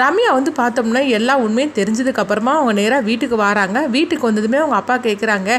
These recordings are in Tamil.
ரம்யா வந்து பார்த்தோம்னா எல்லா உண்மையும் தெரிஞ்சதுக்கு அப்புறமா அவங்க நேராக வீட்டுக்கு வராங்க. வீட்டுக்கு வந்ததுமே அவங்க அப்பா கேட்குறாங்க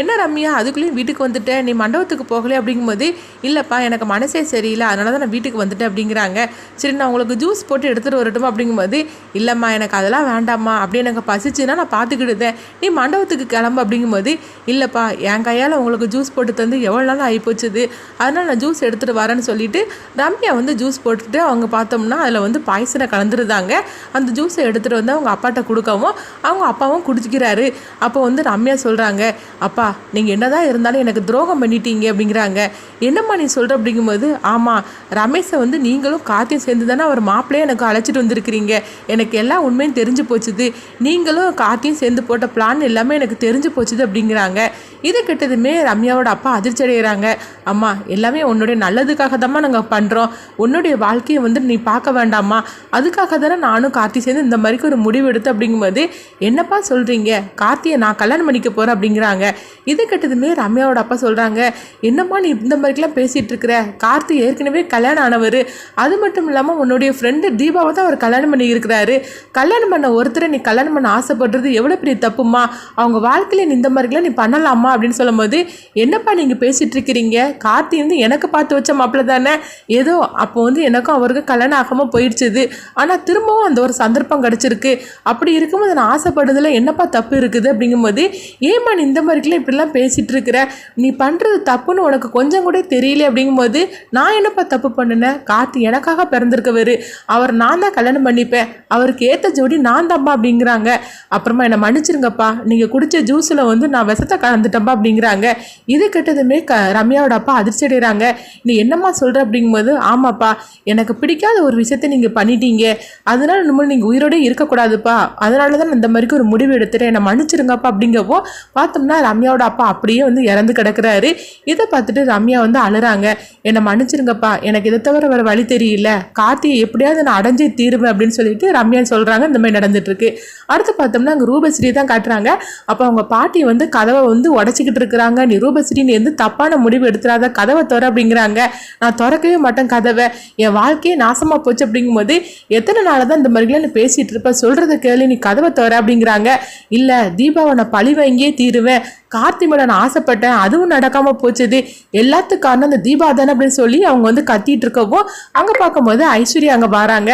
என்ன ரம்யா அதுக்குள்ளேயும் வீட்டுக்கு வந்துட்டேன் நீ மண்டபத்துக்கு போகலை அப்படிங்கும்போது இல்லைப்பா எனக்கு மனசே சரியில்லை. அதனால தான் நான் வீட்டுக்கு வந்துட்டேன். அப்படிங்கிறாங்க. சரி நான் உங்களுக்கு ஜூஸ் போட்டு எடுத்துகிட்டு வரட்டுமா? அப்படிங்கும்போது இல்லைம்மா எனக்கு அதெல்லாம் வேண்டாம்மா. அப்படி எனக்கு பசிச்சுன்னா நான் பார்த்துக்கிடுதேன். நீ மண்டபத்துக்கு கிளம்பு. அப்படிங்கும்போது இல்லைப்பா என் கையால் உங்களுக்கு ஜூஸ் போட்டு தந்து எவ்வளோ நாள் ஆகிப்போச்சுது அதனால் நான் ஜூஸ் எடுத்துகிட்டு வரேன்னு சொல்லிட்டு ரம்யா வந்து ஜூஸ் போட்டுட்டு அவங்க பார்த்தோம்னா அதில் வந்து பாய்சனை கலந்துருந்தாங்க. அந்த ஜூஸை எடுத்துகிட்டு வந்து அவங்க அப்பாட்ட கொடுக்கவும் அவங்க அப்பாவும் குடிச்சிக்கிறாரு. அப்போ வந்து ரம்யா சொல்கிறாங்க அப்பா நீங்கள் என்னதான் இருந்தாலும் எனக்கு துரோகம் பண்ணிட்டீங்க அப்படிங்கிறாங்க. என்னம்மா நீ சொல்கிற அப்படிங்கும்போது ஆமாம் ரமேஷை வந்து நீங்களும் கார்த்தியும் சேர்ந்து தானே அவர் மாப்பிள்ளையே எனக்கு அழைச்சிட்டு வந்திருக்கிறீங்க. எனக்கு எல்லா உண்மையும் தெரிஞ்சு போச்சுது. நீங்களும் கார்த்தியும் சேர்ந்து போட்ட பிளான் எல்லாமே எனக்கு தெரிஞ்சு போச்சுது அப்படிங்கிறாங்க. இது கெட்டதுமே ரம்யாவோட அப்பா அதிர்ச்சி அடைகிறாங்க அம்மா எல்லாமே உன்னுடைய நல்லதுக்காக தான்மா நாங்கள் பண்ணுறோம் உன்னுடைய வாழ்க்கையை வந்து நீ பார்க்க வேண்டாமா அதுக்காக தானே நான் நானும் கார்த்தி சேர்ந்து இந்த மாதிரிக்கு ஒரு முடிவு எடுத்து அப்படிங்கும்போது என்னப்பா சொல்கிறீங்க கார்த்தியை நான் கல்யாணம் பண்ணிக்க போகிறேன் அப்படிங்கிறாங்க. இது கெட்டதுமே ரம்யாவோட அப்பா சொல்கிறாங்க என்னம்மா நீ இந்த மாதிரிக்கெலாம் பேசிகிட்டு இருக்கிற? கார்த்தி ஏற்கனவே கல்யாணம் ஆனவர். அது மட்டும் இல்லாமல் உன்னுடைய ஃப்ரெண்டு தீபாவை தான் அவர் கல்யாணம் பண்ணி இருக்கிறாரு. கல்யாணம் பண்ண ஒருத்தரை நீ கல்யாணம் பண்ண ஆசைப்படுறது எவ்வளோ பெரிய தப்புமா? அவங்க வாழ்க்கையில நீ இந்த மாதிரிக்கெலாம் நீ பண்ணலாமா? அப்படின்னு சொல்லும்போது என்னப்பா நீங்கள் பேசிகிட்டு இருக்கிறீங்க? கார்த்தி வந்து எனக்கு பார்த்து வச்ச மாப்பிள்ள தானே? ஏதோ அப்போ வந்து எனக்கும் அவருக்கும் கல்யாணம் ஆகாமல் போயிடுச்சுது. ஆனால் திரும்பவும் அந்த ஒரு சந்தர்ப்பம் கிடச்சிருக்கு. அப்படி இருக்கும்போது நான் ஆசைப்படுறதுல என்னப்பா தப்பு இருக்குது அப்படிங்கும்போது ஏம்மா நீ இந்த மாதிரிக்கெல்லாம் இப்படிலாம் பேசிகிட்டு இருக்கிற நீ பண்ணுறது தப்புன்னு உனக்கு கொஞ்சம் கூட தெரியல அப்படிங்கும்போது நான் என்னப்பா தப்பு பண்ணினேன்? கார்த்தி எனக்காக பிறந்திருக்கவர். அவர் நான் தான் கல்யாணம் பண்ணிப்பேன். அவருக்கு ஏற்ற ஜோடி நான் தான்ப்பா அப்படிங்கிறாங்க. அப்புறமா என்னை மன்னிச்சிருங்கப்பா. நீங்கள் குடித்த ஜூஸில் வந்து நான் விஷத்தை கலந்துட்டேன்ப்பா அப்படிங்கிறாங்க. இது கெட்டதுமே க ரம்யாவோட அப்பா அதிர்ச்சி அடைகிறாங்க. நீ என்னம்மா சொல்கிற அப்படிங்கும்போது ஆமாப்பா. எனக்கு பிடிக்காத ஒரு விஷயத்தை நீங்கள் பண்ணிட்டீங்க. அதனால் இனிமேல் நீங்கள் உயிரோடே இருக்கக்கூடாதுப்பா. அதனால தான் நான் இந்த மாதிரிக்கு ஒரு முடிவு எடுத்துட்டேன். என்னை மன்னிச்சிருங்கப்பா அப்படிங்கப்போ பார்த்தோம்னா ரம்யாவோட அப்பா அப்படியே வந்து இறந்து கிடக்குறாரு. இதை பார்த்துட்டு ரம்யா வந்து அழுறாங்க. என்னை மன்னிச்சிருங்கப்பா. எனக்கு இதை தவிர வேறு வழி தெரியல. கார்த்தியை எப்படியாவது நான் அடைஞ்சே தீருவேன் அப்படின்னு சொல்லிட்டு ரம்யா சொல்கிறாங்க இந்த மாதிரி நடந்துட்டுருக்கு. அடுத்து பார்த்தோம்னா அங்கே ரூபஸ்ரீ தான் காட்டுறாங்க. அப்போ அவங்க பாட்டி வந்து கதவை வந்து உடச்சிக்கிட்டு இருக்கிறாங்க. நீ ரூபஸ்ரீ நீ வந்து தப்பான முடிவு எடுத்துடாத. கதவை திற அப்படிங்கிறாங்க. நான் திறக்கவே மாட்டேன் கதவை. என் வாழ்க்கையே நாசமாக போச்சு அப்படிங்கும்போது எத்தனை நாள் தான் இந்த மாதிரிலாம் பேசிட்டு பேசிகிட்டு இருப்ப சொல்கிறத கேளு நீ கதவை திற அப்படிங்கிறாங்க. இல்லை தீபாவை நான் பழி வாங்கியே தீருவேன். கார்த்தி மேடம் நான் ஆசைப்பட்டேன் அதுவும் நடக்காம போச்சது. எல்லாத்துக்கும் காரணம் அந்த தீபா தானே அப்படின்னு சொல்லி அவங்க வந்து கத்திட்டு இருக்கவும் அங்க பார்க்கும்போது ஐஸ்வர்யா அங்க வராங்க.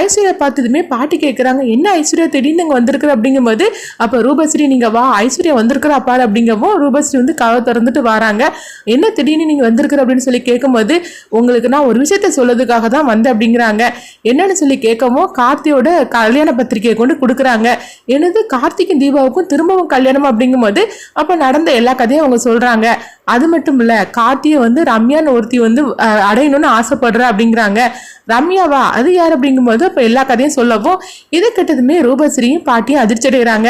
ஐஸ்வர்யா பார்த்ததுமே பாட்டி கேட்குறாங்க என்ன ஐஸ்வர்யா திடீர்னு இங்க வந்திருக்கிற? அப்படிங்கும்போது அப்போ ரூபஸ்ரீ நீங்க வா ஐஸ்வர்யா வந்திருக்கிறா பாரு அப்படிங்கவும் ரூபஸ்ரீ வந்து கதவை திறந்துட்டு வராங்க. என்ன திடீர்னு நீங்க வந்திருக்கிற? அப்படின்னு சொல்லி கேட்கும்போது உங்களுக்கு நான் ஒரு விஷயத்த சொல்லதுக்காக தான் வந்தேன் அப்படிங்கிறாங்க. என்னன்னு சொல்லி கேட்கவும் கார்த்தியோட கல்யாண பத்திரிகையை கொண்டு கொடுக்குறாங்க. என்னது கார்த்திக்கும் தீபாவுக்கும் திரும்பவும் கல்யாணம் அப்படிங்கும்போது அப்போ நடந்த எல்லா கதையும் அவங்க சொல்றாங்க. அது மட்டும் இல்லை கார்த்தியை வந்து ரம்யான்னு ஒருத்தி வந்து அடையணும்னு ஆசைப்படுற அப்படிங்கிறாங்க. ரம்யாவா? அது யார் அப்படிங்கும்போது இப்போ எல்லா கதையும் சொல்லவும் இதை கிட்டதுமே ரூபஸ்ரீயும் பாட்டியும் அதிர்ச்சி அடைகிறாங்க.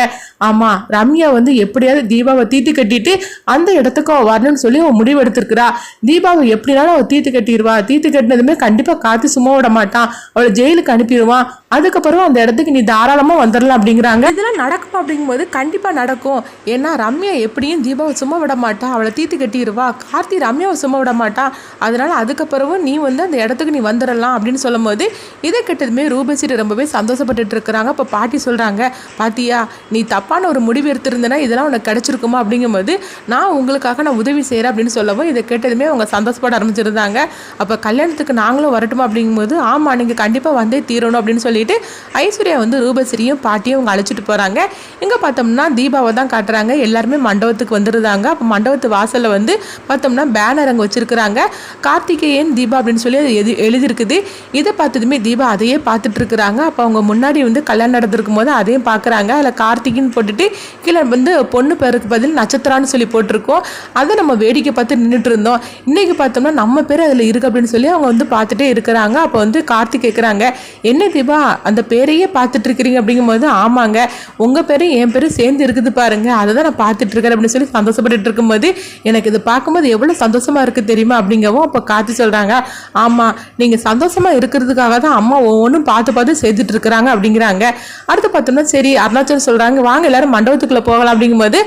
ஆமாம் ரம்யா வந்து எப்படியாவது தீபாவை தீத்து கட்டிட்டு அந்த இடத்துக்கு வரணும்னு சொல்லி அவன் முடிவு எடுத்திருக்கிறா தீபாவை எப்படினாலும் அவள் தீத்து கட்டிடுவா. தீத்து கட்டினதுமே கண்டிப்பாக காத்து சும்மா விட மாட்டான். அவளை ஜெயிலுக்கு அனுப்பிடுவான். அதுக்கப்புறம் அந்த இடத்துக்கு நீ தாராளமாக வந்துடலாம் அப்படிங்கிறாங்க. இதெல்லாம் நடக்கும் அப்படிங்கும்போது கண்டிப்பாக நடக்கும். ஏன்னா ரம்யா எப்படியும் தீபாவை சும்மா விட மாட்டான் அவளை தீத்து கட்டிடுவா கார்த்தி ரம்யாவை சும்மா விட மாட்டான் அதனால் அதுக்கப்புறமும் நீ வந்து அந்த இடத்துக்கு நீ வந்துடலாம் அப்படின்னு சொல்லும்போது இதை கெட்டதுமே ரூபஸ்ரீ ரொம்பவே சந்தோஷப்பட்டுட்டு இருக்கிறாங்க. இப்போ பாட்டி சொல்கிறாங்க பாத்தியா நீ தப்பான ஒரு முடிவு எடுத்திருந்தனா இதெல்லாம் உனக்கு கிடச்சிருக்குமா? அப்படிங்கும்போது நான் உங்களுக்காக நான் உதவி செய்கிறேன் அப்படின்னு சொல்லவும் இதை கேட்டதுமே அவங்க சந்தோஷப்பட ஆரம்பிச்சிருந்தாங்க. அப்போ கல்யாணத்துக்கு நாங்களும் வரட்டுமா அப்படிங்கும்போது ஆமாம் நீங்கள் கண்டிப்பாக வந்தே தீரணும் அப்படின்னு சொல்லிட்டு ஐஸ்வர்யா வந்து ரூபஸ்ரீயும் பாட்டியும் அவங்க அழைச்சிட்டு போகிறாங்க இங்கே பார்த்தோம்னா தீபாவை தான் காட்டுறாங்க. எல்லாருமே மண்டபத்துக்கு வந்துருந்தாங்க. அப்போ மண்டபத்து வாசலில் வந்து பார்த்தோம்னா பேனர் அங்கே வச்சிருக்கிறாங்க. கார்த்திகேயன் தீபா அப்படின்னு சொல்லி அது எது எழுதியிருக்குது. இதை பார்த்ததுமே தீபா அதையே பார்த்துட்ருக்குறாங்க. அப்போ அவங்க முன்னாடி வந்து கல்யாணம் நடந்திருக்கும் போது அதையும் பார்க்குறாங்க. அதில் கார்த்திகின்னு போட்டுட்டு கீழே வந்து பொண்ணு பேருக்கு பதில் நட்சத்திரான்னு சொல்லி போட்டிருக்கோம். அதை நம்ம வேடிக்கை பார்த்து நின்றுட்டு இருந்தோம் இன்றைக்கி பார்த்தோம்னா நம்ம பேர் அதில் இருக்குது அப்படின்னு சொல்லி அவங்க வந்து பார்த்துட்டே இருக்கிறாங்க. அப்போ வந்து கார்த்திக் கேட்குறாங்க என்ன தீபா அந்த பேரையே பார்த்துட்ருக்கிறீங்க? அப்படிங்கும்போது ஆமாங்க. உங்கள் பேரும் என் பேரும் சேர்ந்து இருக்குது பாருங்கள் அதை தான் நான் பார்த்துட்ருக்கேன் அப்படின்னு சொல்லி சந்தோஷப்பட்டு இருக்கும்போது எனக்கு எனக்கு இது பார்க்கும்போது எவ்வளோ சந்தோஷமா இருக்குது தெரியுமா அப்படிங்கவும் அப்போ காத்து சொல்கிறாங்க ஆமாம் நீங்கள் சந்தோஷமாக இருக்கிறதுக்காக தான் அம்மா ஒவ்வொன்றும் பார்த்து பார்த்து செய்துட்டு இருக்கிறாங்க அப்படிங்கிறாங்க. அடுத்து பார்த்தோம்னா சரி அருணாச்சலம் சொல்கிறாங்க வாங்க எல்லாரும் மண்டபத்துக்குள்ளே போகலாம் அப்படிங்கும்போது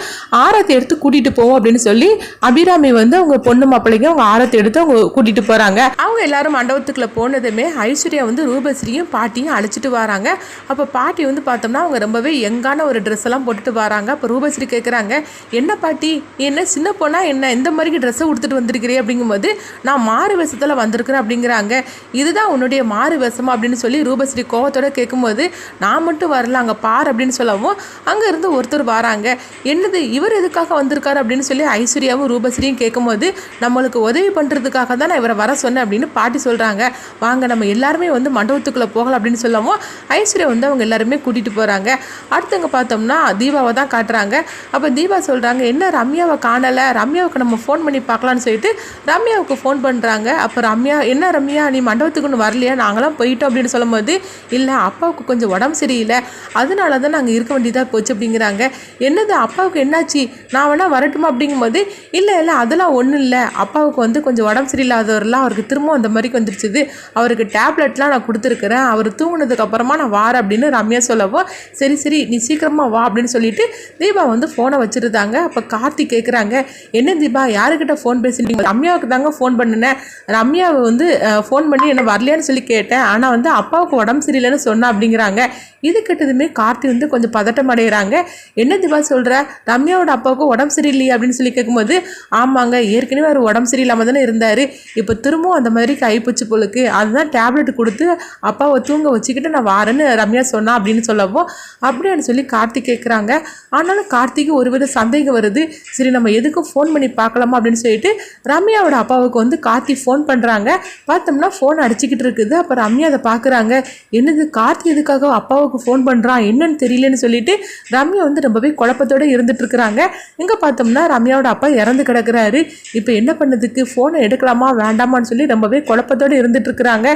ஆரத்தை எடுத்து கூட்டிகிட்டு போவோம் அப்படின்னு சொல்லி அபிராமி வந்து அவங்க பொண்ணு மாப்பிள்ளைங்க அவங்க ஆரத்தை எடுத்து அவங்க கூட்டிகிட்டு போகிறாங்க அவங்க எல்லாரும் மண்டபத்துக்குள்ளே போனதுமே ஐஸ்வர்யா வந்து ரூபஸ்ரீயும் பாட்டியும் அழைச்சிட்டு வராங்க. அப்போ பாட்டி வந்து பார்த்தோம்னா அவங்க ரொம்பவே யங்கான ஒரு ட்ரெஸ் எல்லாம் போட்டுட்டு வராங்க. அப்போ ரூபஸ்ரீ கேட்குறாங்க என்ன பாட்டி? நீ என்ன சின்ன பொண்ணா என்ன? இந்த மாதிரி ட்ரெஸ்ஸை கொடுத்துட்டு வந்திருக்கிறே அப்படிங்கும்போது நான் மாறு வேஷத்தில் வந்திருக்கிறேன் அப்படிங்கிறாங்க. இதுதான் உன்னுடைய மாறு வேஷமா அப்படின்னு சொல்லி ரூபஸ்ரீ கோவத்தோட கேட்கும்போது நான் மட்டும் வரல அங்கே பார் அப்படின்னு சொல்லவும் அங்கே இருந்து ஒருத்தர் வராங்க. என்னது இவர் எதுக்காக வந்திருக்காரு அப்படின்னு சொல்லி ஐஸ்வர்யாவும் ரூபஸ்ரீயும் கேட்கும்போது நம்மளுக்கு உதவி பண்ணுறதுக்காக தான் நான் இவரை வர சொன்னேன் அப்படின்னு பாட்டி சொல்கிறாங்க வாங்க நம்ம எல்லாருமே வந்து மண்டபத்துக்குள்ளே போகலாம் அப்படின்னு சொல்லவும் ஐஸ்வர்யா வந்து அவங்க எல்லாருமே கூட்டிகிட்டு போகிறாங்க அடுத்தவங்க பார்த்தோம்னா தீபாவை தான் காட்டுறாங்க. அப்போ தீபா சொல்கிறாங்க என்ன ரம்யாவை காணலை? ரம்யாவை ரம்யாவுக்கு நம்ம ஃபோன் பண்ணி பார்க்கலான்னு சொல்லிட்டு ரம்யாவுக்கு ஃபோன் பண்ணுறாங்க அப்போ ரம்யா என்ன ரம்யா நீ மண்டபத்துக்கு ஒன்று வரலையா? நாங்களாம் போயிட்டோம் அப்படின்னு சொல்லும்போது இல்லை அப்பாவுக்கு கொஞ்சம் உடம்பு சரியில்லை. அதனால தான் நாங்கள் இருக்க வேண்டியதாக போச்சு அப்படிங்கிறாங்க. என்னது அப்பாவுக்கு என்னாச்சு? நான் வேணால் வரட்டுமா? அப்படிங்கும்போது இல்லை இல்லை அதெல்லாம் ஒன்றும் இல்லை. அப்பாவுக்கு வந்து கொஞ்சம் உடம்பு சரியில்லாதவரெல்லாம் அவருக்கு திரும்ப அந்த மாதிரிக்கு வந்துருச்சுது. அவருக்கு டேப்லெட்லாம் நான் கொடுத்துருக்குறேன். அவர் தூங்கினதுக்கப்புறமா நான் வாரேன் அப்படின்னு ரம்யா சொல்லவோ சரி சரி நீ சீக்கிரமாக வா அப்படின்னு சொல்லிட்டு தீபா வந்து ஃபோனை வச்சுருந்தாங்க. அப்போ கார்த்தி கேட்குறாங்க என்னது தீபா யாருக்கிட்ட ஃபோன் பேசுனீங்க ரம்யாவுக்கு தாங்க ஃபோன் பண்ணினேன். ரம்யாவை வந்து ஃபோன் பண்ணி என்ன வரலையான்னு சொல்லி கேட்டேன். ஆனால் வந்து அப்பாவுக்கு உடம்பு சரியில்லைன்னு சொன்னா அப்படிங்கிறாங்க. இது கெட்டதுமே கார்த்தி வந்து கொஞ்சம் பதட்டம் அடைகிறாங்க என்ன தீபா சொல்கிற ரம்யாவோட அப்பாவுக்கு உடம்பு சரியில்லையே அப்படின்னு சொல்லி கேட்கும்போது ஆமாங்க ஏற்கனவே அவர் உடம்பு சரியில்லாமல் தானே இருந்தார். இப்போ திரும்பவும் அந்த மாதிரி கைப்பிச்சு போலுக்கு. அதுதான் டேப்லெட் கொடுத்து அப்பாவை தூங்க வச்சுக்கிட்டு நான் வாரேன்னு ரம்யா சொன்னா அப்படின்னு சொல்லவும் அப்படின்னு சொல்லி கார்த்தி கேட்குறாங்க ஆனாலும் கார்த்திக்கு ஒரு வித சந்தேகம் வருது. சரி நம்ம எதுக்கும் ஃபோன் பண்ணி பார்க்கலாமா அப்படின்னு சொல்லிட்டு ரம்யாவோட அப்பாவுக்கு வந்து கார்த்தி ஃபோன் பண்ணுறாங்க பார்த்தோம்னா ஃபோன் அடிச்சுக்கிட்டு இருக்குது. அப்போ ரம்யா அதை பார்க்குறாங்க. என்னது கார்த்தி எதுக்காக அப்பாவுக்கு ஃபோன் பண்ணுறான் என்னன்னு தெரியலன்னு சொல்லிட்டு ரம்யா வந்து ரொம்பவே குழப்பத்தோடு இருந்துட்டு இருக்கிறாங்க. இங்கே பார்த்தோம்னா ரம்யாவோட அப்பா இறந்து கிடக்குறாரு. இப்போ என்ன பண்ணதுக்கு? ஃபோனை எடுக்கலாமா? வேண்டாமான்னு சொல்லி ரொம்பவே குழப்பத்தோடு இருந்துட்டு இருக்கிறாங்க.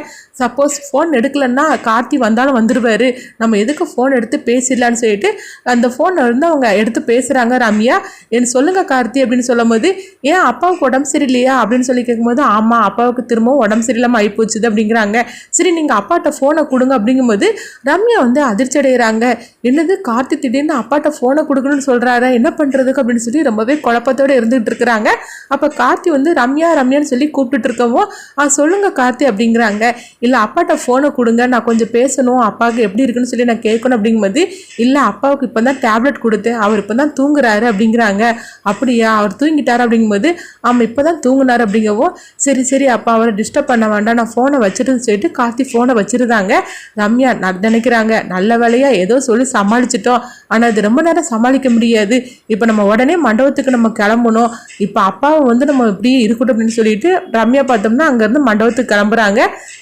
சப்போஸ் ஃபோன் எடுக்கலன்னா கார்த்தி வந்தாலும் வந்துடுவார் நம்ம எதுக்கு ஃபோன் எடுத்து பேசிடலான்னு சொல்லிட்டு அந்த ஃபோனை வந்து அவங்க எடுத்து பேசுகிறாங்க ரம்யா. என் சொல்லுங்கள் கார்த்தி அப்படின்னு கேட்கும்போது ஏன் அப்பாவுக்கு உடம்பு சரியில்லையா? அப்படின்னு சொல்லி கேட்கும்போது ஆமாம் அப்பாவுக்கு திரும்பவும் உடம்பு சரியில்லாமல் ஆகிப்போச்சுது அப்படிங்கிறாங்க. சரி நீங்கள் அப்பாட்ட ஃபோனை கொடுங்க அப்படிங்கும்போது ரம்யா வந்து அதிர்ச்சி அடைகிறாங்க என்னது கார்த்தி திடீர்னு அப்பாட்ட ஃபோனை கொடுக்கணும்னு சொல்கிறாரு என்ன பண்ணுறதுக்கு அப்படின்னு சொல்லி ரொம்பவே குழப்பத்தோடு இருந்துகிட்டு இருக்கிறாங்க. அப்போ கார்த்தி வந்து ரம்யா ரம்யான்னு சொல்லி கூப்பிட்டுட்டு இருக்கவும் ஆ சொல்லுங்க கார்த்தி அப்படிங்கிறாங்க. இல்லை அப்பாட்ட ஃபோனை கொடுங்க. நான் கொஞ்சம் பேசணும். அப்பாவுக்கு எப்படி இருக்குன்னு சொல்லி நான் கேட்கணும் அப்படிங்கும்போது இல்லை அப்பாவுக்கு இப்போ தான் டேப்லெட் கொடுத்தேன். அவர் இப்போ தான் தூங்குறாரு அப்படிங்கிறாங்க. அப்படியா? அவர் தூங்கிட்டார்? அப்படிங்கும்போது ஆமாம் இப்போ தான் தூங்கினார் அப்படிங்கவும் சரி சரி அப்பா அவரை டிஸ்டர்ப் பண்ண வேண்டாம் நான் ஃபோனை வச்சுட்டு சொல்லிட்டு கார்த்தி ஃபோனை வச்சுருந்தாங்க. ரம்யா நான் நினைக்கிறாங்க நல்ல வேலையாக ஏதோ சொல்லி சமாளிச்சிட்டோம். ஆனால் அது ரொம்ப நேரம் சமாளிக்க முடியாது. இப்போ நம்ம உடனே மண்டபத்துக்கு நம்ம கிளம்பணும். இப்போ அப்பாவை வந்து நம்ம இப்படியே இருக்கட்டும் அப்படின்னு சொல்லிட்டு ரம்யா பார்த்தோம்னா அங்கேருந்து மண்டபத்துக்கு கிளம்புறாங்க.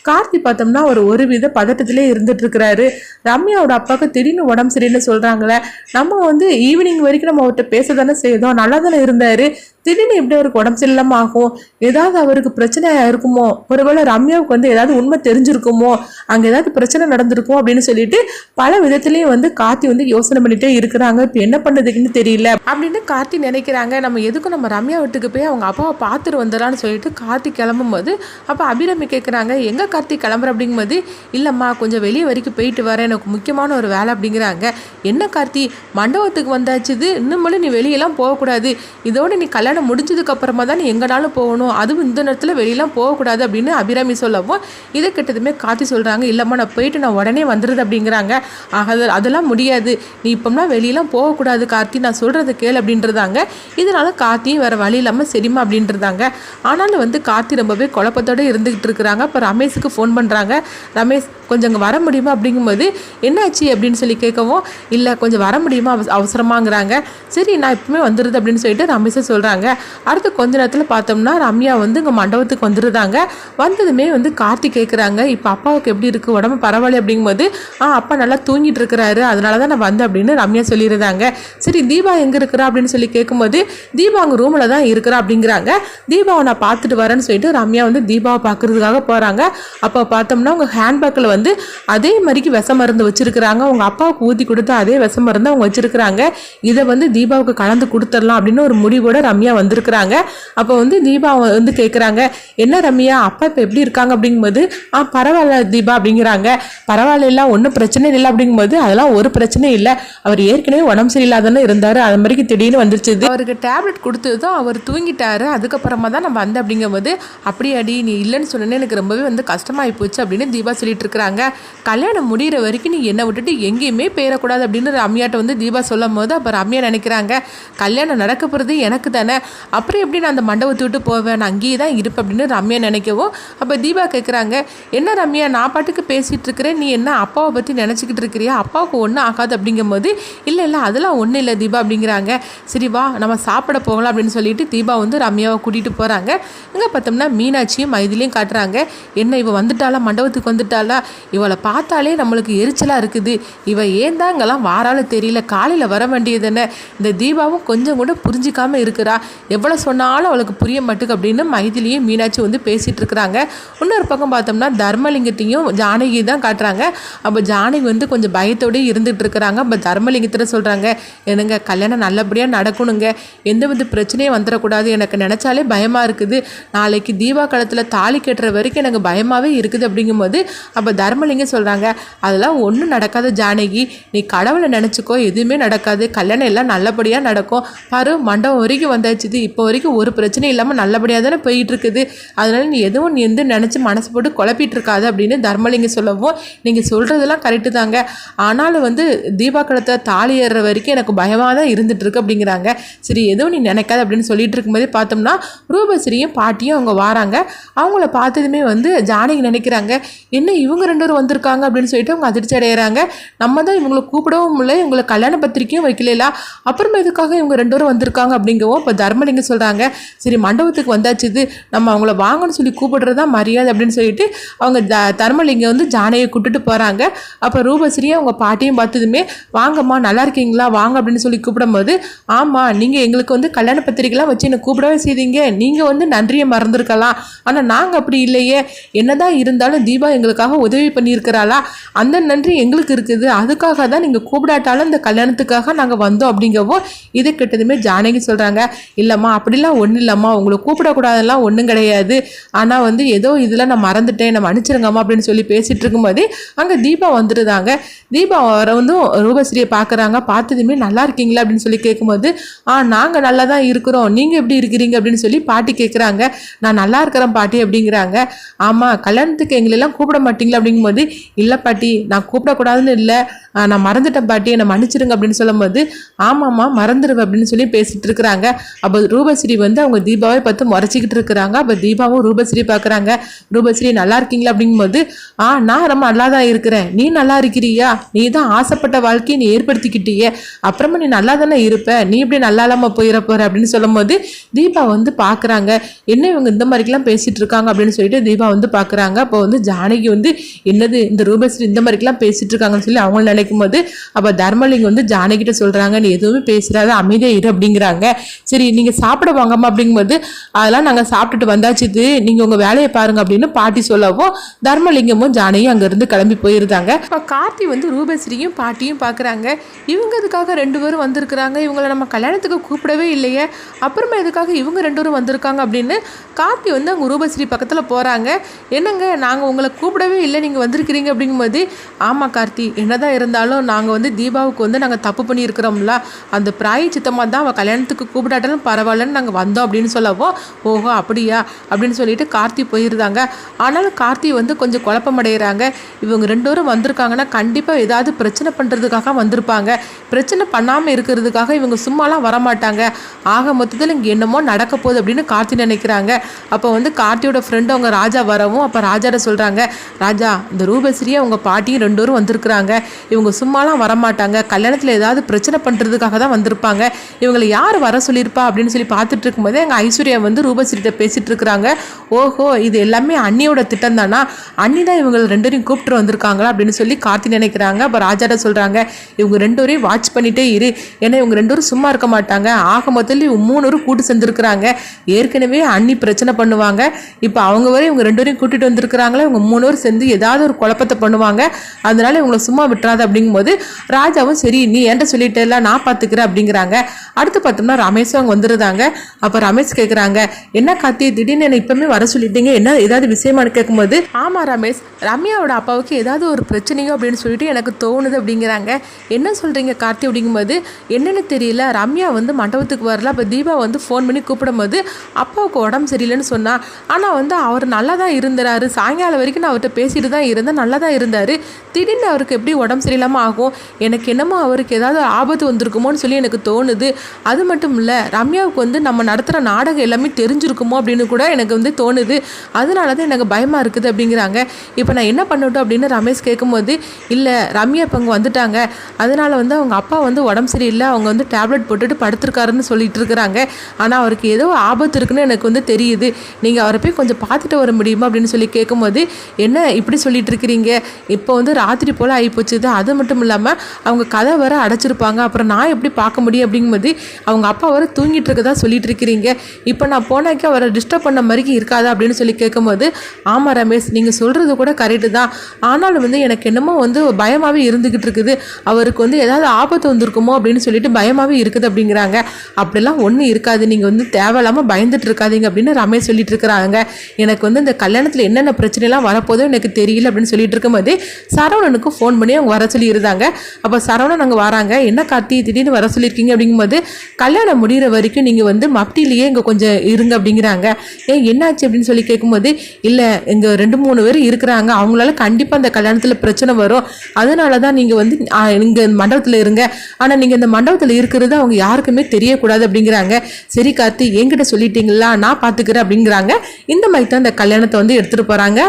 கார்த்தி பார்த்தோம்னா ஒரு ஒரு வித பதட்டத்திலே இருந்துட்டு இருக்கிறாரு. ரம்யாவோட அப்பாவுக்கு திடீர்னு உடம்பு சரியில்லை சொல்கிறாங்களே நம்ம வந்து ஈவினிங் வரைக்கும் நம்ம அவர்கிட்ட பேச தானே செய்தோம். நல்லா தானே இருந்தார். திடீர்னு எப்படி அவருக்கு உடம்பு சரியில்லாம ஆகும்? ஏதாவது அவருக்கு பிரச்சனையா இருக்குமோ? ஒருவேளை ரம்யாவுக்கு வந்து ஏதாவது உண்மை தெரிஞ்சிருக்குமோ? அங்க ஏதாவது பிரச்சனை நடந்திருக்கும்? அப்படின்னு சொல்லிட்டு பல விதத்திலயும் வந்து கார்த்தி வந்து யோசனை பண்ணிட்டே இருக்கிறாங்க. இப்போ என்ன பண்ணதுக்குன்னு தெரியல. அப்படின்னு கார்த்தி நினைக்கிறாங்க. நம்ம எதுக்கும் நம்ம ரம்யா வீட்டுக்கு போய் அவங்க அப்பாவை பார்த்துட்டு வந்துடலாம்னு சொல்லிட்டு கார்த்தி கிளம்பும் போது அப்போ அபிரமி கேட்குறாங்க எங்க கார்த்தி கிளம்புற? அப்படிங்கும்போது இல்லைம்மா கொஞ்சம் வெளியே வரைக்கும் போயிட்டு வரேன். எனக்கு முக்கியமான ஒரு வேலை அப்படிங்கிறாங்க. என்ன கார்த்தி? மண்டபத்துக்கு வந்தாச்சுது. இன்னும் நீ வெளியெல்லாம் போகக்கூடாது. இதோட நீ கல்யாணம் முடிஞ்சதுக்கு அப்புறமா தான் எங்கனாலும் போகணும்? அதுவும் இந்த நேரத்தில் வெளியெலாம் போகக்கூடாது அப்படின்னு அபிராமி சொல்லவும் இதை கிட்டதுமே காத்தி சொல்கிறாங்க இல்லைம்மா நான் போயிட்டு நான் உடனே வந்துடுது அப்படிங்கிறாங்க. ஆக அதெல்லாம் முடியாது. நீ இப்போம்னா வெளியெல்லாம் போகக்கூடாது கார்த்தி நான் சொல்கிறத கேள் அப்படின்றதாங்க. இதனால கார்த்தியும் வேறு வழி இல்லாமல் சரிம்மா அப்படின்றதாங்க. ஆனாலும் வந்து கார்த்தி ரொம்பவே குழப்பத்தோடு இருந்துக்கிட்டு இருக்கிறாங்க. அப்போ ரமேஷுக்கு ஃபோன் பண்ணுறாங்க ரமேஷ் கொஞ்சம் இங்கே வர முடியுமா? அப்படிங்கும்போது என்னாச்சு? அப்படின்னு சொல்லி கேட்கவும் இல்லை கொஞ்சம் வர முடியுமா? அவசரமாங்கிறாங்க. சரி நான் இப்பவுமே வந்துடுது அப்படின்னு சொல்லிட்டு ரமேஷை சொல்கிறாங்க அடுத்து கொஞ்ச நேரத்தில் பார்த்தோம்னா ரம்யா வந்து இங்கே மண்டபத்துக்கு வந்துருந்தாங்க வந்ததுமே வந்து கார்த்தி கேட்குறாங்க இப்போ அப்பாவுக்கு எப்படி இருக்குது உடம்பு பரவாயில்ல? அப்படிங்கும்போது ஆ அப்பா நல்லா தூங்கிட்டு இருக்கிறாரு. அதனால தான் நான் வந்தேன் அப்படின்னு ரம்யா சொல்லியிருந்தாங்க சரி தீபா எங்கே இருக்கிறா? அப்படின்னு சொல்லி கேட்கும்போது தீபா அங்கே ரூமில் தான் இருக்கிறா அப்படிங்கிறாங்க. தீபாவை நான் பார்த்துட்டு வரேன்னு சொல்லிட்டு ரம்யா வந்து தீபாவை பார்க்கறதுக்காக போகிறாங்க அப்போ பார்த்தோம்னா அவங்க ஹேண்ட்பேக்கில் வந்து அதே மாதிரிக்கு விஷ மருந்து வச்சுருக்கிறாங்க. அவங்க அப்பாவுக்கு ஊற்றி கொடுத்து அதே விஷ மருந்து அவங்க வச்சுருக்கிறாங்க. இதை வந்து தீபாவுக்கு கலந்து கொடுத்துடலாம் அப்படின்னு ஒரு முடிவோட ரம்யா ரம்யா வந்திருக்கிறாங்க. அப்போ வந்து தீபா வந்து கேட்குறாங்க என்ன ரம்யா அப்பா இப்போ எப்படி இருக்காங்க? அப்படிங்கும்போது ஆ பரவாயில்ல தீபா அப்படிங்கிறாங்க. பரவாயில்ல ஒன்றும் பிரச்சனை இல்லை அப்படிங்கும்போது அதெல்லாம் ஒரு பிரச்சனையும் இல்லை. அவர் ஏற்கனவே உடம்பு சரியில்லாதானே இருந்தார். அது மாதிரிக்கு திடீர்னு வந்துருச்சு அவருக்கு டேப்லெட் கொடுத்ததும் அவர் தூங்கிட்டாரு. அதுக்கப்புறமா தான் நம்ம வந்த அப்படிங்கும்போது அப்படி அடி நீ இல்லைன்னு சொன்னேன்னு எனக்கு ரொம்பவே வந்து கஷ்டமாகி போச்சு அப்படின்னு தீபா சொல்லிட்டு இருக்கிறாங்க. கல்யாணம் முடிகிற வரைக்கும் நீ என்னை விட்டுட்டு எங்கேயுமே பேரக்கூடாது அப்படின்னு ரம்யாட்ட வந்து தீபா சொல்லும் போது அப்போ ரம்யா நினைக்கிறாங்க. கல்யாணம் நடக்க போகிறது எனக்கு தானே. அப்புறம் எப்படி நான் அந்த மண்டபத்தை விட்டு போவேன்? நான் அங்கேயே தான் இருப்பேன் அப்படின்னு ரம்யா நினைக்கவும் அப்போ தீபா கேட்குறாங்க என்ன ரம்யா நான் பாட்டுக்கு பேசிகிட்டு இருக்கிறேன். நீ என்ன அப்பாவை பற்றி நினச்சிக்கிட்டு இருக்கிறியா? அப்பாவுக்கு ஒன்றும் ஆகாது அப்படிங்கும்போது இல்லை இல்லை அதெல்லாம் ஒன்றும் இல்லை தீபா அப்படிங்கிறாங்க. சரி வா நம்ம சாப்பிட போகலாம் அப்படின்னு சொல்லிட்டு தீபா வந்து ரம்யாவை கூட்டிகிட்டு போகிறாங்க இங்கே பார்த்தோம்னா மீனாட்சியும் மைதிலையும் காட்டுறாங்க. என்ன இவள் வந்துட்டாளா? மண்டபத்துக்கு வந்துட்டாளா? இவளை பார்த்தாலே நம்மளுக்கு எரிச்சலாக இருக்குது. இவள் ஏன் தான் இங்கெல்லாம் வாராலும் தெரியல. காலையில் வர வேண்டியது என்ன இந்த தீபாவும் கொஞ்சம் கூட புரிஞ்சிக்காமல் இருக்கிறா. எவ்வளோ சொன்னாலும் அவளுக்கு புரிய மாட்டுக்கு அப்படின்னு மைதிலியும் மீனாட்சி வந்து பேசிகிட்டு இருக்கிறாங்க. இன்னொரு பக்கம் பார்த்தோம்னா தர்மலிங்கத்தையும் ஜானகி தான் காட்டுறாங்க. அப்போ ஜானகி வந்து கொஞ்சம் பயத்தோடய இருந்துகிட்டு இருக்கிறாங்க. அப்போ தர்மலிங்கத்தில் சொல்கிறாங்க என்னங்க கல்யாணம் நல்லபடியாக நடக்கணுங்க. எந்த வித பிரச்சனையும் வந்துடக்கூடாது. எனக்கு நினச்சாலே பயமாக இருக்குது. நாளைக்கு தீபா காலத்தில் தாலி கட்டுற வரைக்கும் எனக்கு பயமாகவே இருக்குது. அப்படிங்கும்போது அப்போ தர்மலிங்கம் சொல்கிறாங்க அதெல்லாம் ஒன்றும் நடக்காது ஜானகி. நீ கடவுளை நினச்சிக்கோ. எதுவுமே நடக்காது. கல்யாணம் எல்லாம் நல்லபடியாக நடக்கும். பாரு மண்டபம் வரைக்கும் ஆயிடுச்சுது இப்போ வரைக்கும் ஒரு பிரச்சனையும் இல்லாமல் நல்லபடியாக தானே போயிட்டு இருக்குது அதனால நீ எதுவும் நீ வந்து நினச்சி மனசு போட்டு குழப்பிட்டு இருக்காது அப்படின்னு தர்மலிங்க சொல்லவும் நீங்கள் சொல்கிறதெல்லாம் கரெக்டு தாங்க. ஆனாலும் வந்து தீபா கடத்தை தாலி ஏறுற வரைக்கும் எனக்கு பயமாக தான் இருந்துட்டு இருக்கு அப்படிங்கிறாங்க. சரி எதுவும் நீ நினைக்காது அப்படின்னு சொல்லிட்டு இருக்கும்போதே பார்த்தோம்னா ரூபஸ்ரீயும் பாட்டியும் அவங்க வாராங்க. அவங்கள பார்த்ததுமே வந்து ஜானகி நினைக்கிறாங்க என்ன இவங்க ரெண்டு பேரும் வந்திருக்காங்க? அப்படின்னு சொல்லிட்டு அவங்க அதிர்ச்சி அடைகிறாங்க நம்ம தான் இவங்களை கூப்பிடவும் இல்லை இவங்களை கல்யாண பத்திரிக்கையும் வைக்கல அப்புறமா எதுக்காக இவங்க ரெண்டு பேரும் வந்திருக்காங்க அப்படிங்கவும் இப்போ தர்மலிங்கம் சொல்கிறாங்க சரி மண்டபத்துக்கு வந்தாச்சு இது நம்ம அவங்கள வாங்கன்னு சொல்லி கூப்பிடுறது தான் மரியாதை அப்படின்னு சொல்லிட்டு அவங்க த தர்மலிங்கம் வந்து ஜானையை கூப்பிட்டுட்டு போகிறாங்க அப்போ ரூபஸ்ரீ அவங்க பாட்டியும் பார்த்ததுமே வாங்கம்மா நல்லா இருக்கீங்களா? வாங்க அப்படின்னு சொல்லி கூப்பிடும்போது ஆமாம் நீங்கள் எங்களுக்கு வந்து கல்யாண பத்திரிக்கைலாம் வச்சு என்னை கூப்பிடவே செய்தீங்க. நீங்கள் வந்து நன்றியை மறந்துருக்கலாம். ஆனால் நாங்கள் அப்படி இல்லையே. என்னதான் இருந்தாலும் தீபா எங்களுக்காக உதவி பண்ணியிருக்கிறாளா? அந்த நன்றி எங்களுக்கு இருக்குது. அதுக்காக தான் நீங்கள் கூப்பிடாட்டாலும் இந்த கல்யாணத்துக்காக நாங்கள் வந்தோம். அப்படிங்கவும் இதை கிட்டதுமே ஜானகி சொல்கிறாங்க இல்லைம்மா அப்படிலாம் ஒன்றும் இல்லைம்மா. உங்களை கூப்பிடக்கூடாதெல்லாம் ஒன்றும் கிடையாது. ஆனால் வந்து ஏதோ இதில் நான் மறந்துட்டேன் நான் மன்னிச்சிருங்கம்மா அப்படின்னு சொல்லி பேசிகிட்டு இருக்கும்போதே அங்கே தீபா வந்துருந்தாங்க தீபா வர வந்து ரூபஸ்ரீயை பார்க்குறாங்க பார்த்ததுமே நல்லா இருக்கீங்களா அப்படின்னு சொல்லி கேட்கும்போது ஆ நாங்கள் நல்லா தான் இருக்கிறோம். நீங்கள் எப்படி இருக்கிறீங்க? அப்படின்னு சொல்லி பாட்டி கேட்குறாங்க நான் நல்லா இருக்கிறேன் பாட்டி அப்படிங்கிறாங்க. ஆமாம் கல்யாணத்துக்கு எங்களெல்லாம் கூப்பிட மாட்டீங்களா? அப்படிங்கும்போது இல்லை பாட்டி நான் கூப்பிடக்கூடாதுன்னு இல்லை. நான் மறந்துட்டேன் பாட்டி. என்னை மன்னிச்சிருங்க அப்படின்னு சொல்லும்போது ஆமாம்மா மறந்துடுவேன் அப்படின்னு சொல்லி பேசிகிட்டு இருக்கிறாங்க. அப்போ ரூபஸ்ரீ வந்து அவங்க தீபாவை பார்த்து முறைச்சிக்கிட்டு இருக்கிறாங்க. அப்போ தீபாவும் ரூபஸ்ரீ பார்க்குறாங்க. ரூபஸ்ரீ நல்லா இருக்கீங்களா அப்படிங்கும்போது ஆ நான் ரொம்ப நல்லா தான் இருக்கிறேன். நீ நல்லா இருக்கிறியா? நீ தான் ஆசைப்பட்ட வாழ்க்கையை நீ ஏற்படுத்திக்கிட்டியே. அப்புறமா நீ நல்லா தானே இருப்ப? நீ இப்படி நல்லா இல்லாமல் போயிட போகிற அப்படின்னு சொல்லும்போது தீபா வந்து பார்க்குறாங்க. என்ன இவங்க இந்த மாதிரிக்கெல்லாம் பேசிகிட்டு இருக்காங்க? அப்படின்னு சொல்லிட்டு தீபா வந்து பார்க்குறாங்க. அப்போ வந்து ஜானகி வந்து என்னது இந்த ரூபஸ்ரீ இந்த மாதிரிக்கெல்லாம் பேசிகிட்டு இருக்காங்கன்னு சொல்லி அவங்க நினைக்கும் போது அப்போ தர்மலிங்கம் வந்து ஜானகிட்ட சொல்கிறாங்க நீ எதுவுமே பேசுகிறாத அமைதியாக இரு அப்படிங்கிறாங்க. சரி நீங்கள் சாப்பிட வாங்கம்மா அப்படிங்கும்போது அதெல்லாம் நாங்கள் சாப்பிட்டுட்டு வந்தாச்சுது நீங்கள் உங்கள் வேலையை பாருங்க அப்படின்னு பாட்டி சொல்லவும் தர்மலிங்கமும் ஜானையும் அங்கேருந்து கிளம்பி போயிருந்தாங்க. இப்போ கார்த்தி வந்து ரூபஸ்ரீயும் பாட்டியும் பார்க்குறாங்க இவங்க இதுக்காக ரெண்டு பேரும் வந்திருக்கிறாங்க? இவங்களை நம்ம கல்யாணத்துக்கு கூப்பிடவே இல்லையே. அப்புறமா எதுக்காக இவங்க ரெண்டு பேரும் வந்திருக்காங்க அப்படின்னு கார்த்தி வந்து அவங்க ரூபஸ்ரீ பக்கத்தில் போகிறாங்க என்னங்க நாங்கள் உங்களை கூப்பிடவே இல்லை. நீங்கள் வந்திருக்கிறீங்க அப்படிங்கும்போது ஆமாம் கார்த்தி என்னதான் இருந்தாலும் நாங்கள் வந்து தீபாவுக்கு வந்து நாங்கள் தப்பு பண்ணியிருக்கிறோம்ல. அந்த பிராய சித்தமாக தான் அவள் கல்யாணத்துக்கு கூப்பிடாட்டாலும் பரவாயில்லன்னு நாங்கள் வந்தோம் அப்படின்னு சொல்லவோ ஓஹோ அப்படியா? அப்படின்னு சொல்லிட்டு கார்த்தி போயிருந்தாங்க. ஆனாலும் கார்த்தி வந்து கொஞ்சம் குழப்பமடைகிறாங்க. இவங்க ரெண்டு பேரும் வந்திருக்காங்கன்னா கண்டிப்பாக ஏதாவது பிரச்சனை பண்ணுறதுக்காக வந்திருப்பாங்க. பிரச்சனை பண்ணாமல் இருக்கிறதுக்காக இவங்க சும்மாலாம் வரமாட்டாங்க. ஆக மொத்தத்தில் இங்கே என்னமோ நடக்க போகுது அப்படின்னு கார்த்தி நினைக்கிறாங்க. அப்போ வந்து கார்த்தியோட ஃப்ரெண்டு அவங்க ராஜா வரவும் அப்போ ராஜாட்ட சொல்கிறாங்க ராஜா இந்த ரூபஸ்ரீயை அவங்க பாட்டியும் ரெண்டு பேரும் வந்திருக்கிறாங்க. இவங்க சும்மாலாம் வரமாட்டாங்க. கல்யாணத்தில் ஏதாவது பிரச்சனை பண்ணுறதுக்காக தான் வந்திருப்பாங்க. இவங்களை யார் வர சொல்லியிருப்பா? அப்படின்னு சொல்லி பார்த்துட்டு இருக்கும்போது எங்கள் ஐஸ்வர்யா வந்து ரூபஸ்ரீட்ட பேசிகிட்டு இருக்கிறாங்க. ஓஹோ இது எல்லாமே அண்ணியோட திட்டம் தானா அண்ணி தான் இவங்க ரெண்டு கூப்பிட்டு வந்திருக்காங்களா அப்படின்னு சொல்லி கார்த்தி நினைக்கிறாங்க. அப்போ ராஜாட்ட சொல்கிறாங்க இவங்க ரெண்டு பேரையும் வாட்ச் பண்ணிகிட்டே இரு. ஏன்னா இவங்க ரெண்டு பேரும் சும்மா இருக்க மாட்டாங்க. ஆக மொத்தத்தில் இவங்க மூணு பேரும் கூட்டு சேர்ந்துருக்குறாங்க ஏற்கனவே அண்ணி பிரச்சனை பண்ணுவாங்க. இப்போ அவங்க வரை இவங்க ரெண்டு பேரையும் கூட்டிட்டு வந்திருக்கிறாங்களே? இவங்க மூணு சேர்ந்து ஏதாவது ஒரு குழப்பத்தை பண்ணுவாங்க. அதனால இவங்களை சும்மா விட்டுறாது. அப்படிங்கும்போது ராஜாவும் சரி நீ என்கிட்ட சொல்லிட்டேல நான் பார்த்துக்கிறேன் அப்படிங்கிறாங்க. அடுத்து பார்த்தோம்னா ரமேஷும் அவங்க வந்துருந்தாங்க. அப்போ ரமேஷ் கேட்குறாங்க என்ன கார்த்தி திடீர்னு என்ன இப்போமே வர சொல்லிட்டீங்க? என்ன ஏதாவது விஷயமானு கேட்கும்போது ஆமாம் ரமேஷ் ரம்யாவோட அப்பாவுக்கு ஏதாவது ஒரு பிரச்சனையோ அப்படின்னு சொல்லிட்டு எனக்கு தோணுது அப்படிங்கிறாங்க. என்ன சொல்கிறீங்க கார்த்தி? அப்படிங்கும்போது என்னன்னு தெரியல ரம்யா வந்து மண்டபத்துக்கு வரல. அப்போ தீபா வந்து ஃபோன் பண்ணி கூப்பிடும்போது அப்பாவுக்கு உடம்பு சரியில்லைன்னு சொன்னால் ஆனால் வந்து அவர் நல்லா தான் இருந்தார். சாயங்காலம் வரைக்கும் நான் அவர்கிட்ட பேசிட்டு தான் இருந்தேன். நல்லா தான் இருந்தார். திடீர்னு அவருக்கு எப்படி உடம்பு சரியில்லாமல் ஆகும்? எனக்கு என்னமோ அவருக்கு ஏதாவது ஆபத்து வந்திருக்குமோன்னு சொல்லி எனக்கு தோணுது. அது மட்டும் இல்லை ரம்யாவுக்கு வந்து நம்ம நடத்துகிற நாடகம் எல்லாமே தெரிஞ்சிருக்குமோ அப்படின்னு கூட எனக்கு வந்து தோணுது. அதனால தான் எனக்கு பயமாக இருக்குது அப்படிங்கிறாங்க. இப்போ நான் என்ன பண்ணட்டும் அப்படின்னு ரமேஷ் கேட்கும்போது இல்லை ரம்யா இப்போ அங்கே வந்துட்டாங்க. அதனால வந்து அவங்க அப்பா வந்து உடம்பு சரியில்லை. அவங்க வந்து டேப்லெட் போட்டுட்டு படுத்திருக்காருன்னு சொல்லிட்டு இருக்கிறாங்க. ஆனால் அவருக்கு ஏதோ ஆபத்து இருக்குன்னு எனக்கு வந்து தெரியுது. நீங்கள் அவரை போய் கொஞ்சம் பார்த்துட்டு வர முடியுமா? அப்படின்னு சொல்லி கேட்கும்போது என்ன இப்படி சொல்லிட்டு இருக்கிறீங்க? இப்போ வந்து ராத்திரி போல் ஆகிப்போச்சுது அது மட்டும் இல்லாமல் அவங்க கதை வர அடைச்சிருப்பாங்க. அப்புறம் நான் எப்படி பார்க்க முடியும்? அப்படிங்கும்போது அவங்க அப்பா வர தூங்கிட்டு இருக்கதா சொல்லிட்டு இருக்கிறீங்க இப்போ நான் போனாக்கி அவரை டிஸ்டர்ப் பண்ண மாதிரி இருக்காதா அப்படின்னு சொல்லி கேட்கும்போது ஆமாம் ரமேஷ் நீங்கள் சொல்கிறது கூட கரெக்டு தான். ஆனாலும் வந்து எனக்கு என்னமோ வந்து பயமாகவே இருந்துக்கிட்டு இருக்குது அவருக்கு வந்து ஏதாவது ஆபத்து வந்திருக்குமோ அப்படின்னு சொல்லிட்டு பயமாகவே இருக்குது அப்படிங்கிறாங்க. அப்படிலாம் ஒன்றும் இருக்காது. நீங்கள் வந்து தேவையில்லாமல் பயந்துட்டு இருக்காதீங்க அப்படின்னு ரமேஷ் சொல்லிட்டு இருக்கிறாங்க எனக்கு வந்து இந்த கல்யாணத்தில் என்னென்ன பிரச்சனைலாம் வரப்போதோ எனக்கு தெரியல அப்படின்னு சொல்லிட்டு இருக்கும்போது சரவணனுக்கு ஃபோன் பண்ணி அவங்க வர சொல்லி இருந்தாங்க அப்போ சரவணன் அங்கே வராங்க. என்ன கார்த்தி? திடீர்னு வர சொல்லியிருக்கீங்க? அப்படிங்கும்போது கல்யாணம் முடிகிற வரைக்கும் நீங்கள் வந்து மப்டிலேயே இங்கே கொஞ்சம் இருங்க அப்படிங்கிறாங்க. ஏன் என்னாச்சு அப்படின்னு சொல்லி கேட்கும்போது இல்லை இங்கே ரெண்டு மூணு பேர் இருக்கிறாங்க. அவங்களால கண்டிப்பாக அந்த கல்யாணத்தில் பிரச்சனை வரும். அதனால தான் நீங்கள் வந்து இங்கே மண்டபத்தில் இருங்க. ஆனால் நீங்கள் இந்த மண்டபத்தில் இருக்கிறது அவங்க யாருக்குமே தெரியக்கூடாது அப்படிங்கிறாங்க. சரி கார்த்தி என்கிட்ட சொல்லிட்டீங்களா? நான் பார்த்துக்கிறேன் அப்படிங்கிறாங்க. இந்த மாதிரி தான் இந்த கல்யாணத்தை வந்து எடுத்துகிட்டு போகிறாங்க